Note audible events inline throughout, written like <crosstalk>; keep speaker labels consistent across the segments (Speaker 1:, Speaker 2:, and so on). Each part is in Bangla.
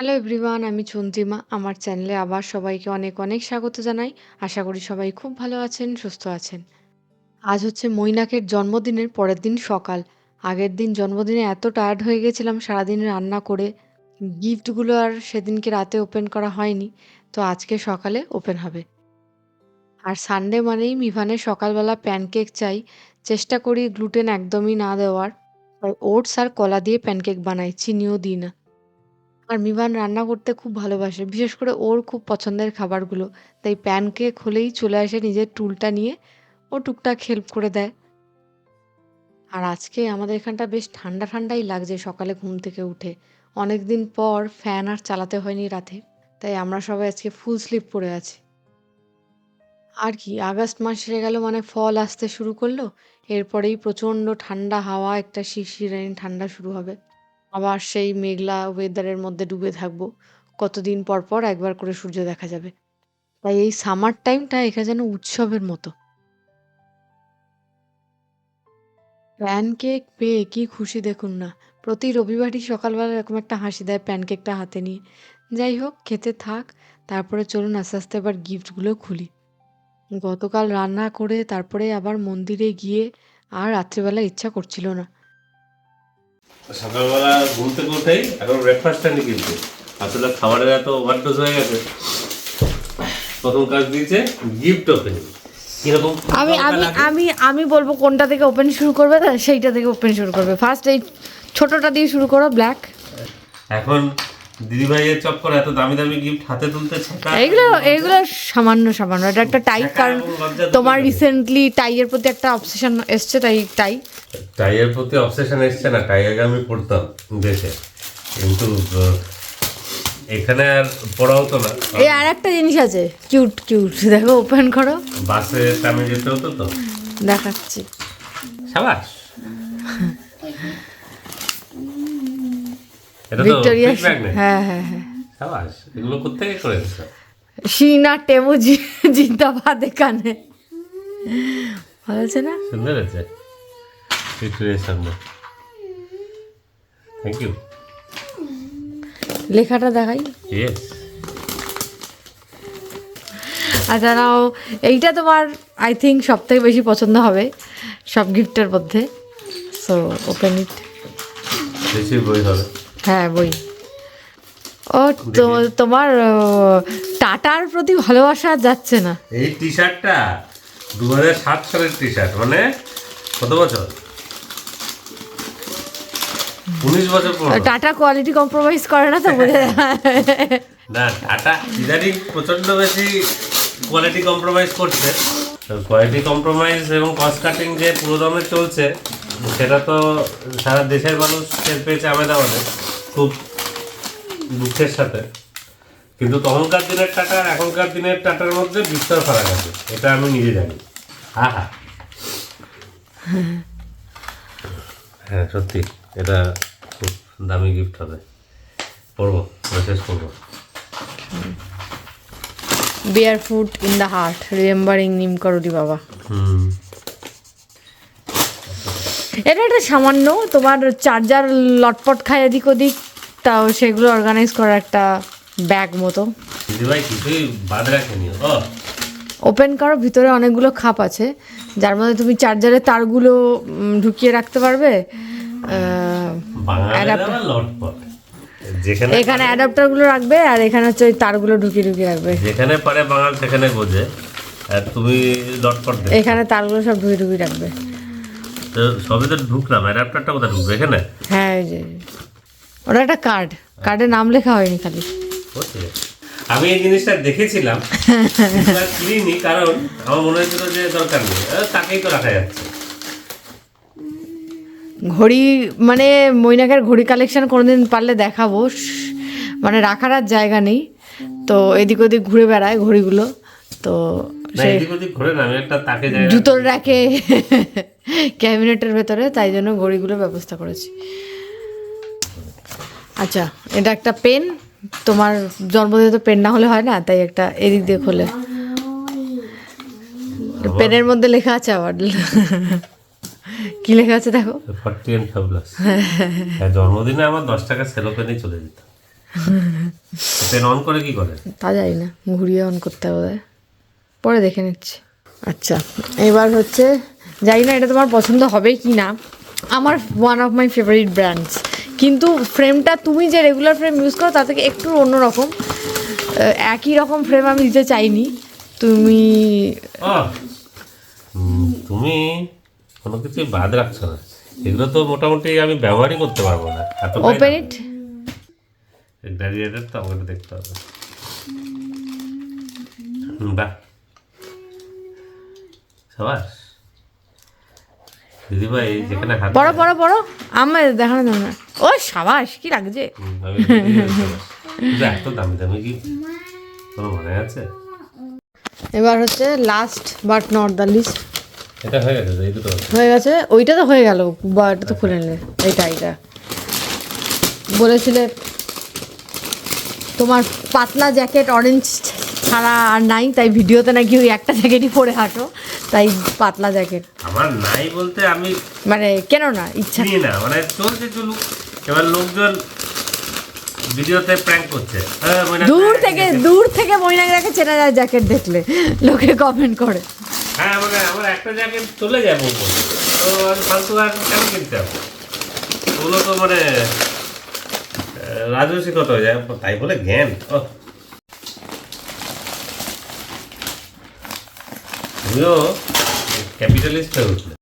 Speaker 1: হ্যালো এভরিওয়ান আমি চন্দ্রিমা। আমার চ্যানেলে আবার সবাইকে অনেক অনেক স্বাগত জানাই। আশা করি সবাই খুব ভালো আছেন, সুস্থ আছেন। আজ হচ্ছে মৈনাকের জন্মদিনের পরের দিন সকাল। আগের দিন জন্মদিনে এত টায়ার্ড হয়ে গেছিলাম, সারাদিন রান্না করে। গিফটগুলো আর সেদিনকে রাতে ওপেন করা হয়নি, তো আজকে সকালে ওপেন হবে। আর সানডে মানেই মিভানের সকালবেলা প্যানকেক চাই। চেষ্টা করি গ্লুটেন একদমই না দেওয়ার। ওটস আর কলা দিয়ে প্যানকেক বানাই, চিনিও দিই না। আর মিমান রান্না করতে খুব ভালোবাসে। বিশেষ করে ওর খুব পছন্দের খাবারগুলো। তাই প্যানকেক হলেই চলে আসে নিজের টুলটা নিয়ে ও টুকটাক হেল্প করে দেয়। আর আজকে আমাদের এখানটা বেশ ঠান্ডা, ঠান্ডাই লাগছে সকালে ঘুম থেকে উঠে। অনেক দিন পর ফ্যান আর চালাতে হয়নি রাতে। তাই আমরা সবাই আজকে ফুল স্লিপ পরে আছি। আর কি আগস্ট মাস এসে গেল মানে ফল আসতে শুরু করল। এরপরেই প্রচণ্ড ঠান্ডা হাওয়া একটা শিরশিরানি ঠান্ডা শুরু হবে। আবার সেই মেঘলা ওয়েদারের মধ্যে ডুবে থাকব। কতদিন পর, পর একবার করে সূর্য দেখা যাবে। তাই এই সামার টাইমটা এখানে যেন উৎসবের মতো। প্যানকেক পেয়ে কি খুশি দেখুন না। প্রতি রবিবারই সকালবেলা এরকম একটা হাসি দেয় প্যানকেকটা হাতে নিয়ে। যাই হোক খেতে থাক। তারপরে চলুন আস্তে, আস্তে এবার গিফটগুলো খুলি। গতকাল রান্না করে তারপরে আবার মন্দিরে গিয়ে আর রাত্রিবেলা ইচ্ছা করছিল না।
Speaker 2: সকালবেলা ঘুম থেকে উঠেই এখন ব্রেকফাস্ট হয়নি কিন্তু। আসলে খাবারের এত ওভারডোজ হয়ে গেছে। প্রথম কাজ দিয়েছে গিফট ওপেন
Speaker 1: আমি আমি আমি আমি বলব কোনটা থেকে ওপেন শুরু করবে সেইটা থেকে ওপেন শুরু করবে। ফার্স্ট এই ছোটটা দিয়ে শুরু করো ব্ল্যাক
Speaker 2: এখন দিদিভাইয়ের চক্কর এত দামি দামি গিফট হাতে তুলতে ছেঁকা।
Speaker 1: এইগুলো এইগুলো সামান্য সামান্য। এটা একটা টাই কারণ তোমার। রিসেন্টলি টাইয়ের প্রতি একটা অবসেশন এসছে তাই টাই
Speaker 2: টাইয়ের প্রতি অবসেশন এসছে না। টাই আগে আমি পড়তাম দেশে কিন্তু এখানে আর পড়া হতো না।
Speaker 1: এই আর একটা জিনিস আছে। কিউট কিউট দেখো ওপেন করো।
Speaker 2: বাসে টামে যেতে হতো তো?
Speaker 1: দেখাচ্ছি।
Speaker 2: সাবাস। এটা তো
Speaker 1: ভিক্টোরিয়া হ্যাঁ হ্যাঁ হ্যাঁ।
Speaker 2: সাবাস এগুলো কোথেকে করে
Speaker 1: শিনা জিন্দাবাদ এখানে ভালো আছে না?
Speaker 2: সুন্দর আছে ভিক্টোরিয়ার সামনে। থ্যাংক ইউ
Speaker 1: লেখাটা দেখাই।
Speaker 2: ইয়েস
Speaker 1: আচ্ছা নাও এইটা তোমার আই থিঙ্ক সব থেকে বেশি পছন্দ হবে সব গিফটের মধ্যে। সো ওপেন ইট
Speaker 2: বেশি বই হবে।
Speaker 1: হ্যাঁ বই। ও তো তোমার টাটার প্রতি ভালোবাসা যাচ্ছে না।
Speaker 2: এই টি শার্টটা দু হাজার সাত সালের টি শার্ট মানে কত বছর? উনিশ বছর
Speaker 1: টাটা কোয়ালিটি কম্প্রোমাইজ করে না তো বোঝা। <laughs>
Speaker 2: না টাটা ইদানিং প্রচণ্ড বেশি কোয়ালিটি কম্প্রোমাইজ করছে। কোয়ালিটি কম্প্রোমাইজ এবং কস্ট কাটিং যে পুরো দমে চলছে সেটা তো সারা দেশের মানুষ টের পেয়েছে অনেক খুব দুঃখের সাথে। কিন্তু তখনকার দিনের টাটা আর এখনকার দিনের টাটার মধ্যে বিস্তর ফারাক আছে এটা আমি নিজে জানি। আহা। হ্যাঁ সত্যি এটা খুব দামি গিফট হবে। পড়ব মেসেজ করব।
Speaker 1: Beer food in the heart remembering Neem Karoli Baba
Speaker 2: হুম।
Speaker 1: এটা একটা সামান্য তোমার চার্জার লটপট খায় এদিক ওদিক তাও সেগুলো অর্গানাইজ করার একটা ব্যাগ মতো। ওপেন করো ভিতরে অনেকগুলো খাপ আছে যার মধ্যে তুমি চার্জারের তারগুলো ঢুকিয়ে রাখতে পারবে। এখানে অ্যাডাপ্টারগুলো রাখবে আর এখানে হচ্ছে ওই তারগুলো ঢুকিয়ে ঢুকিয়ে রাখবে।
Speaker 2: যেখানে পারে বাঙাল সেখানে বোঝে। আর তুমি লটপট
Speaker 1: এখানে তারগুলো সব ঢুকিয়ে ঢুকিয়ে রাখবে।
Speaker 2: তো সবে তো ঢুকলাম অ্যাডাপ্টারটা কোথায় ঢুকবে? এখানে?
Speaker 1: হ্যাঁ এই যে ওটা একটা কার্ড। কার্ডে নাম লেখা হয়নি খালি।
Speaker 2: আমি এই জিনিসটা দেখেছিলাম কিনিনি কারণ আমার মনে হয়েছিল যে দরকার নেই। তাকেই তো রাখা যাচ্ছে।
Speaker 1: ঘড়ি মানে মৈনাকের ঘড়ি কালেকশন কোনোদিন পারলে দেখাবো। মানে রাখার আর জায়গা নেই। তো এদিক ওদিক ঘুরে বেড়ায় ঘড়িগুলো। তো
Speaker 2: না ঘুরে না একটা তাকে
Speaker 1: জুতোর রাখে। ক্যাবিনেটের ভেতরে তাই জন্য ঘড়িগুলোর ব্যবস্থা করেছি। আচ্ছা এটা একটা পেন। তোমার জন্মদিনে তো পেন না হলে হয় না তাই একটা এদিক দিয়ে খোলে। পেনের মধ্যে লেখা আছে আবার। কি লেখা আছে দেখো?
Speaker 2: ফর্টি অ্যান্ড ফ্যাবুলাস হ্যাঁ জন্মদিনে আমার দশ টাকা সেলো পেনেই চলে যেত। ফ্যান অন করে কি করে?
Speaker 1: তা যাই না ঘুরিয়ে অন করতে হবে। পরে দেখে নিচ্ছি। আচ্ছা এবার হচ্ছে জানি না এটা তোমার পছন্দ হবে কি না। আমার one of my favourite brands কিন্তু ফ্রেমটা তুমি যে রেগুলার ফ্রেম ইউজ করো তা থেকে একটু অন্যরকম। একই রকম ফ্রেম আমি দিতে চাইনি। তুমি
Speaker 2: তুমি কোনো কিছু বাদ রাখছো না। এগুলো তো মোটামুটি আমি ব্যবহারই করতে পারব না।
Speaker 1: ওপেন ইট
Speaker 2: তো আমাকে দেখতে হবে। বাহ। সবাস। দিদিভাই যেখানে হাত
Speaker 1: পড়ো পড়ো পড়ো আমার দেখানো যাবে না। ও সাবাস কি লাগছে?
Speaker 2: এত দামি দামি কি? কোনো মনে আছে?
Speaker 1: এবার হচ্ছে last but not the least
Speaker 2: এটা হয়ে গেছে এই দুটো
Speaker 1: হয়ে গেছে ওইটা তো হয়ে গেল বা এটা তো খুলে নিলে এইটা এইটা। বলেছিলে তোমার পাতলা জ্যাকেট অরেঞ্জ ছাড়া আর নাই তাই ভিডিওতে নাকি ওই একটা জ্যাকেটই পরে হাঁটো। তাই পাতলা জ্যাকেট।
Speaker 2: আমার নাই বলতে আমি
Speaker 1: মানে কেন না ইচ্ছা।
Speaker 2: চিনি না মানে চলছে চলুক। এবার লোকজন ভিডিওতে প্র্যাঙ্ক করছে। হ্যাঁ,
Speaker 1: দূর থেকে দূর থেকে মৈনাকরাকে চেনা যায় জ্যাকেট দেখলে লোকে কমেন্ট করে।
Speaker 2: হ্যাঁ মানে আমার একটা জ্যাকেট চলে যায় বউ তো ফালতু আর কেন কিনতে হবে ওগুলো তো মানে রাজস্বিকত হয়ে যায়। তাই বলে জ্ঞান। ওহ। তুমিও ক্যাপিটালিস্ট হয়ে উঠলে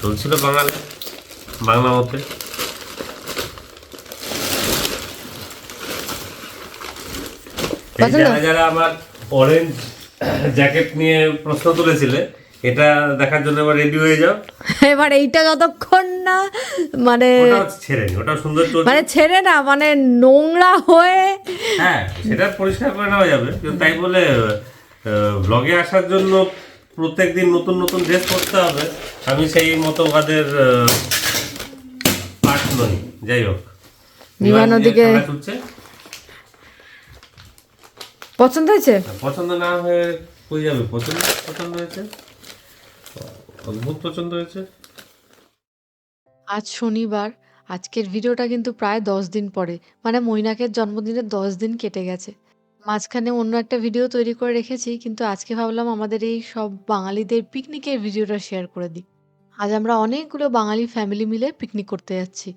Speaker 2: চলছিল বাঙালি বাংলা মতে। যারা যারা আমার অরেঞ্জ জ্যাকেট নিয়ে প্রশ্ন তুলেছিলে এটা দেখার জন্য এবার রেডি হয়ে যাও।
Speaker 1: এবার এইটা যতক্ষণ না মানে
Speaker 2: ছেড়ে নি ওটা সুন্দর
Speaker 1: মানে ছেড়ে না মানে নোংরা হয়ে
Speaker 2: হ্যাঁ সেটা পরিষ্কার করে নেওয়া যাবে কিন্তু তাই বলে ব্লগে আসার জন্য প্রত্যেকদিন নতুন নতুন ড্রেস পরতে হবে। আমি সেই মতবাদের পার্ট নই। যাই হোক।
Speaker 1: বিমান ওদিকে- পছন্দ হয়েছে?
Speaker 2: পছন্দ না হয়ে কই যাবে? পছন্দ পছন্দ হয়েছে? অদ্ভুত পছন্দ হয়েছে।
Speaker 1: আজ শনিবার। আজকের ভিডিওটা কিন্তু প্রায় দশ দিন পরে। মানে মৈনাকের জন্মদিনের দশ দিন কেটে গেছে। মাঝখানে অন্য একটা ভিডিও তৈরি করে রেখেছি, কিন্তু আজকে ভাবলাম আমাদের এই সব বাঙালিদের পিকনিকের ভিডিওটা শেয়ার করে দিই। আজ আমরা অনেকগুলো বাঙালি ফ্যামিলি মিলে পিকনিক করতে যাচ্ছি।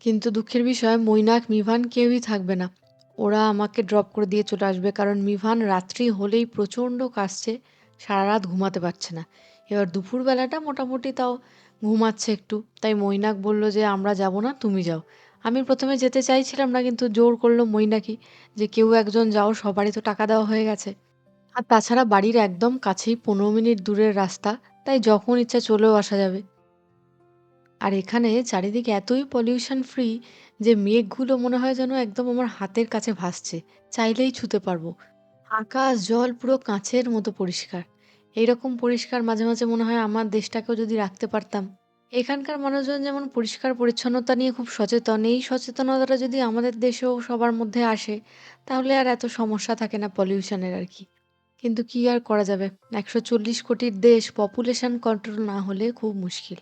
Speaker 1: কিন্তু দুঃখের বিষয়, মৈনাক, মিভান কেউই থাকবে না। ওরা আমাকে ড্রপ করে দিয়ে চলে আসবে, কারণ মিভান রাত্রি হলেই প্রচণ্ড কাশছে সারা রাত ঘুমাতে পারছে না। এবার দুপুরবেলাটা মোটামুটি তাও ঘুমাচ্ছে একটু, তাই মৈনাক বলল যে, আমরা যাব না, তুমি যাও। আমি প্রথমে যেতে চাইছিলাম না, কিন্তু জোর করল মৈনাকি যে কেউ একজন যাও, সবারই তো টাকা দেওয়া হয়ে গেছে। আর তাছাড়া বাড়ির একদম কাছেই পনেরো মিনিট দূরের রাস্তা, তাই যখন ইচ্ছা চলেও আসা যাবে। আর এখানে চারিদিকে এতই পলিউশন ফ্রি যে মেঘগুলো মনে হয় যেন একদম আমার হাতের কাছে ভাসছে, চাইলেই ছুতে পারব। আকাশ, জল পুরো কাঁচের মতো পরিষ্কার। এইরকম পরিষ্কার মাঝে মাঝে মনে হয় আমার দেশটাকেও যদি রাখতে পারতাম। এখানকার মানুষজন যেমন পরিষ্কার পরিচ্ছন্নতা নিয়ে খুব সচেতন, এই সচেতনতাটা যদি আমাদের দেশেও সবার মধ্যে আসে, তাহলে আর এত সমস্যা থাকে না পলিউশনের আর কি। কিন্তু কি আর করা যাবে? একশো চল্লিশ কোটির দেশ পপুলেশন কন্ট্রোল না হলে খুব মুশকিল।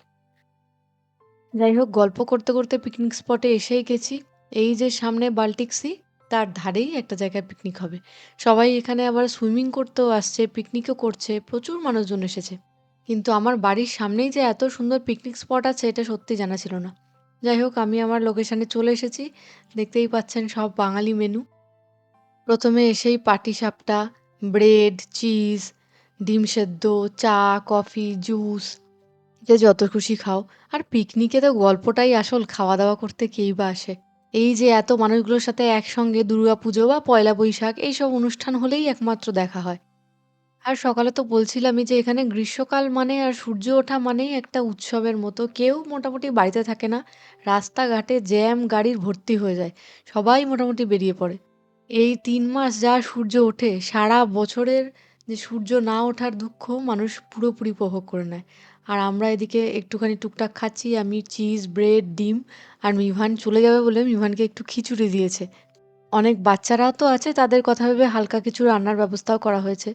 Speaker 1: যাই হোক, গল্প করতে করতে পিকনিক স্পটে এসেই গেছি। এই যে সামনে বাল্টিক সি, তার ধারেই একটা জায়গায় পিকনিক হবে। সবাই এখানে আবার সুইমিং করতেও আসছে, পিকনিকও করছে, প্রচুর মানুষজন এসেছে। কিন্তু আমার বাড়ির সামনেই যে এত সুন্দর পিকনিক স্পট আছে, এটা সত্যি জানা ছিল না। যাই হোক, আমি আমার লোকেশানে চলে এসেছি। দেখতেই পাচ্ছেন সব বাঙালি মেনু প্রথমে এসেই পাটি সাপটা ব্রেড চিজ ডিম সেদ্ধ, চা কফি জুস যে যত খুশি খাও। আর পিকনিকে তো গল্পটাই আসল খাওয়া দাওয়া করতে কেই বা আসে। এই যে এত মানুষগুলোর সাথে একসঙ্গে দুর্গাপুজো বা পয়লা বৈশাখ, এইসব অনুষ্ঠান হলেই একমাত্র দেখা হয়। আর সকালে তো বলছিলামই যে এখানে গ্রীষ্মকাল মানে আর সূর্য ওঠা মানেই একটা উৎসবের মতো। কেউ মোটামুটি বাড়িতে থাকে না, রাস্তাঘাটে জ্যাম গাড়ির ভর্তি হয়ে যায়, সবাই মোটামুটি বেরিয়ে পড়ে। এই তিন মাস যা সূর্য ওঠে, সারা বছরের যে সূর্য না ওঠার দুঃখ মানুষ পুরোপুরি উপভোগ করে নেয়। আর আমরা এদিকে একটুখানি টুকটাক খাচ্ছি, আমি চিজ, ব্রেড, ডিম, আর মিভান চলে যাবে বলে মিভানকে একটু খিচুড়ি দিয়েছে। অনেক বাচ্চারাও তো আছে, তাদের কথা ভেবে হালকা কিছু রান্নার ব্যবস্থাও করা হয়েছে।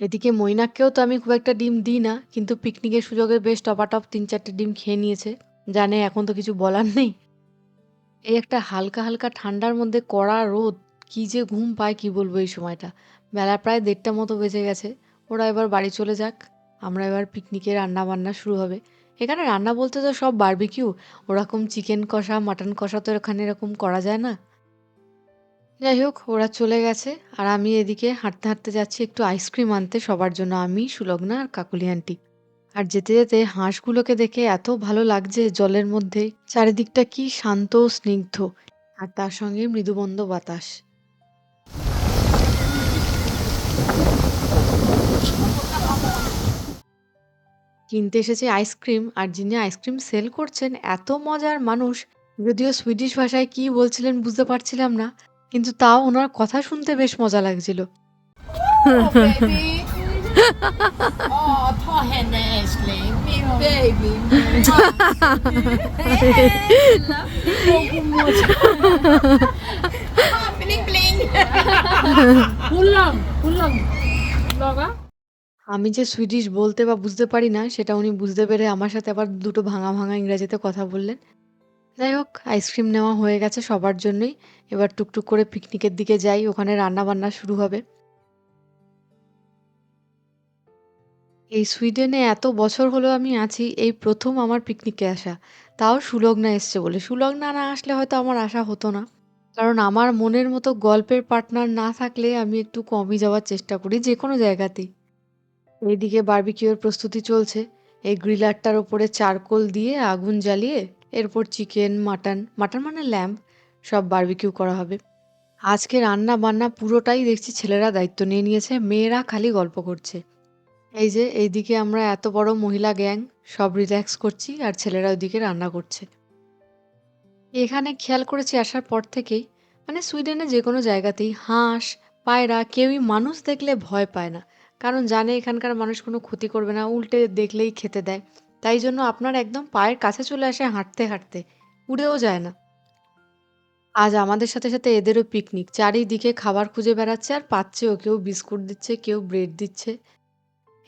Speaker 1: এদিকে মৈনাককেও তো আমি খুব একটা ডিম দিই না কিন্তু পিকনিকের সুযোগে বেশ টপাটপ তিন চারটে ডিম খেয়ে নিয়েছে জানে এখন তো কিছু বলার নেই এই একটা হালকা, হালকা ঠান্ডার মধ্যে কড়া রোদ, কি যে ঘুম পায় কি বলব এই সময়টা। বেলা প্রায় দেড়টা মতো বেজে গেছে। ওরা এবার বাড়ি চলে যাক। আমরা এবার পিকনিকে রান্না-বান্না শুরু হবে। এখানে রান্না বলতে তো সব বারবিকিউ। ওরকম চিকেন কষা, মাটন কষা তো এখানে এরকম করা যায় না। যাই হোক ওরা চলে গেছে আর আমি এদিকে হাঁটতে, হাঁটতে যাচ্ছি একটু আইসক্রিম আনতে সবার জন্য আমি, সুলগ্না আর কাকলি আন্টি। আর যেতে, যেতে হাঁসগুলোকে দেখে এত ভালো লাগছে জলের মধ্যে। চারিদিকটা কি শান্ত স্নিগ্ধ। আর তার সঙ্গে মৃদুবন্ধ বাতাস। কিনতে এসেছে আইসক্রিম আর যিনি আইসক্রিম সেল করছেন এত মজার মানুষ। যদিও সুইডিশ ভাষায় কি বলছিলেন বুঝতে পারছিলাম না। কিন্তু তাও ওনার কথা শুনতে বেশ মজা লাগছিল। আমি যে সুইডিশ বলতে বা বুঝতে পারি না, সেটা উনি বুঝতে পেরে আমার সাথে আবার দুটো ভাঙা ভাঙা ইংরেজিতে কথা বললেন। যাই হোক আইসক্রিম নেওয়া হয়ে গেছে সবার জন্যই। এবার টুকটুক করে পিকনিকের দিকে যাই। ওখানে রান্না-বান্না শুরু হবে। এই সুইডেনে এত বছর হলো আমি আছি। এই প্রথম আমার পিকনিকে আসা। তাও সুলগ্না এসছে বলে। সুলগ্না না আসলে হয়তো আমার আসা হতো না। কারণ আমার মনের মতো গল্পের পার্টনার না থাকলে আমি একটু কমই যাওয়ার চেষ্টা করি যে কোনো জায়গাতেই। এইদিকে বারবিকিউ এর প্রস্তুতি চলছে। এই গ্রিলারটার ওপরে চারকোল দিয়ে আগুন জ্বালিয়ে এরপর চিকেন, মাটন, মাটন মানে ল্যাম্ব সব বারবিকিউ করা হবে। আজকে রান্না-বান্না পুরোটাই দেখছি ছেলেরা দায়িত্ব নিয়ে নিয়েছে। মেয়েরা খালি গল্প করছে। এই যে এইদিকে আমরা এত বড় মহিলা গ্যাং সব রিল্যাক্স করছি আর ছেলেরা ওইদিকে রান্না করছে। এখানে খেয়াল করেছি আসার পর থেকেই মানে সুইডেনে যে কোনো জায়গাতেই হাঁস, পায়রা কেউই মানুষ দেখলে ভয় পায় না। কারণ জানে এখানকার মানুষ কোনো ক্ষতি করবে না। উল্টে দেখলেই খেতে দেয়। তাই জন্য আপনার একদম পায়ের কাছে চলে আসে হাঁটতে, হাঁটতে। উড়েও যায় না। আজ আমাদের সাথে, সাথে এদেরও পিকনিক। চারিদিকে খাবার খুঁজে বেড়াচ্ছে আর পাচ্ছেও। কেউ বিস্কুট দিচ্ছে, কেউ ব্রেড দিচ্ছে।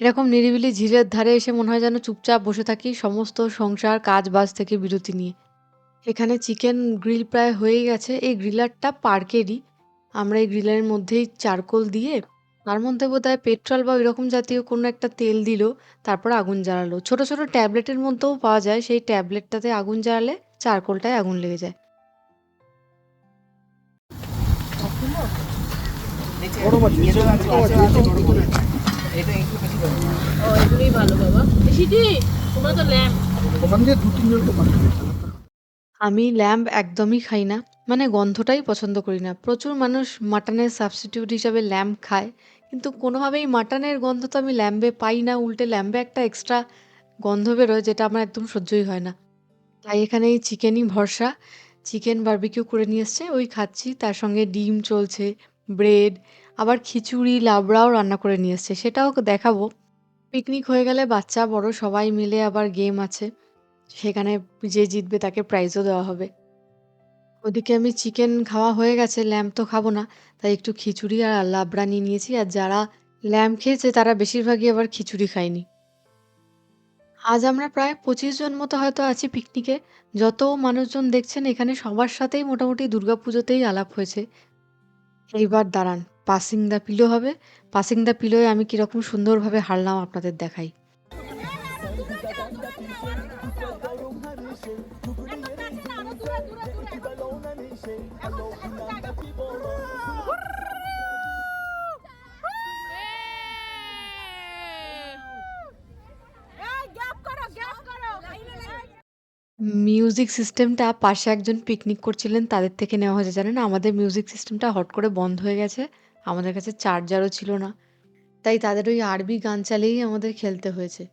Speaker 1: এরকম নিরিবিলি ঝিলের ধারে এসে মনে হয় যেন চুপচাপ বসে থাকি সমস্ত সংসার কাজ-বাজ থেকে বিরতি নিয়ে। এখানে চিকেন গ্রিল প্রায় হয়েই গেছে। এই গ্রিলারটা পার্কেরই। আমরা এই গ্রিলারের মধ্যেই চারকোল দিয়ে তার মধ্যে বোধহয় পেট্রোল বা ওইরকম জাতীয় কোনো একটা তেল দিল। তারপর আগুন জ্বালালো। ছোট, ছোট ট্যাবলেটের মধ্যেও পাওয়া যায়। সেই ট্যাবলেটটাতে আগুন জ্বালালে চারকোলটায় আগুন লেগে যায়।
Speaker 3: ল্যাম্প
Speaker 1: আমি ল্যাম্ব একদমই খাই না। মানে গন্ধটাই পছন্দ করি না। প্রচুর মানুষ মাটনের সাবস্টিটিউট হিসাবে ল্যাম্প খায়। কিন্তু কোনোভাবেই মাটনের গন্ধ তো আমি ল্যাম্বে পাই না। উল্টে ল্যাম্বে একটা এক্সট্রা গন্ধ বেরোয় যেটা আমার একদম সহ্যই হয় না। তাই এখানে এই চিকেনই ভরসা। চিকেন বারবিকিউ করে নিয়ে এসছে ওই খাচ্ছি। তার সঙ্গে ডিম চলছে, ব্রেড আবার খিচুড়ি, লাবড়াও রান্না করে নিয়ে এসছে। সেটাও দেখাবো। পিকনিক হয়ে গেলে বাচ্চা বড় সবাই মিলে আবার গেম আছে। সেখানে যে জিতবে তাকে প্রাইজও দেওয়া হবে। ওদিকে আমি চিকেন খাওয়া হয়ে গেছে, ল্যাম্প তো খাব না। তাই একটু খিচুড়ি আর লাবড়া নিয়ে নিয়েছি। আর যারা ল্যাম্প খেয়েছে তারা বেশিরভাগই আবার খিচুড়ি খায়নি। আজ আমরা প্রায় ২৫ জন মতো হয়তো আছি পিকনিকে। যত মানুষজন দেখছেন এখানে সবার সাথেই মোটামুটি দুর্গাপুজোতেই আলাপ হয়েছে। এইবার দাঁড়ান পাসিং দ্য পিলো হবে। পাসিং দ্য পিলোয় আমি কীরকম সুন্দরভাবে হারলাম আপনাদের দেখাই। মিউজিক সিস্টেমটা পাশে একজন পিকনিক করছিলেন তাদের থেকে নেওয়া হয়েছে। জানেন আমাদের মিউজিক সিস্টেমটা হট করে বন্ধ হয়ে গেছে। আমাদের কাছে চার্জারও ছিল না। তাই তাদের ওই আরবি গান চালিয়েই আমাদের খেলতে হয়েছে।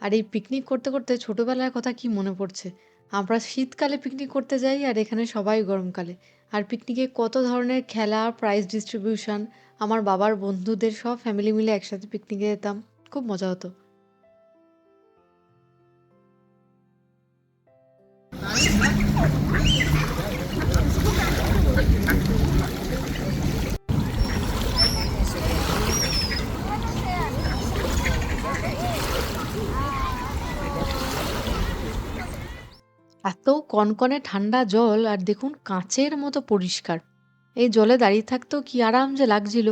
Speaker 1: আর এই পিকনিক করতে, করতে ছোটোবেলার কথা কি মনে পড়ছে। আমরা শীতকালে পিকনিক করতে যাই আর এখানে সবাই গরমকালে। আর পিকনিকে কত ধরনের খেলা, প্রাইজ ডিস্ট্রিবিউশন আমার বাবার বন্ধুদের সব ফ্যামিলি মিলে একসাথে পিকনিকে যেতাম। খুব মজা হতো। এত কনকনে ঠান্ডা জল আর দেখুন কাঁচের মতো পরিষ্কার। এই জলে দাঁড়িয়ে থাকতেও কি আরাম যে লাগছিল।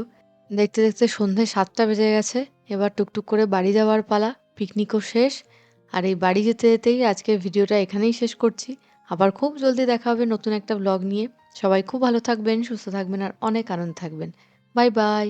Speaker 1: দেখতে দেখতে সন্ধে সাতটা বেজে গেছে, এবার টুকটুক করে বাড়ি যাওয়ার পালা, পিকনিকও শেষ। আর এই বাড়ি যেতে যেতেই আজকের ভিডিওটা এখানেই শেষ করছি। আবার খুব জলদি দেখা হবে নতুন একটা ব্লগ নিয়ে। সবাই খুব ভালো থাকবেন, সুস্থ থাকবেন আর অনেক আনন্দ থাকবেন। Bye bye.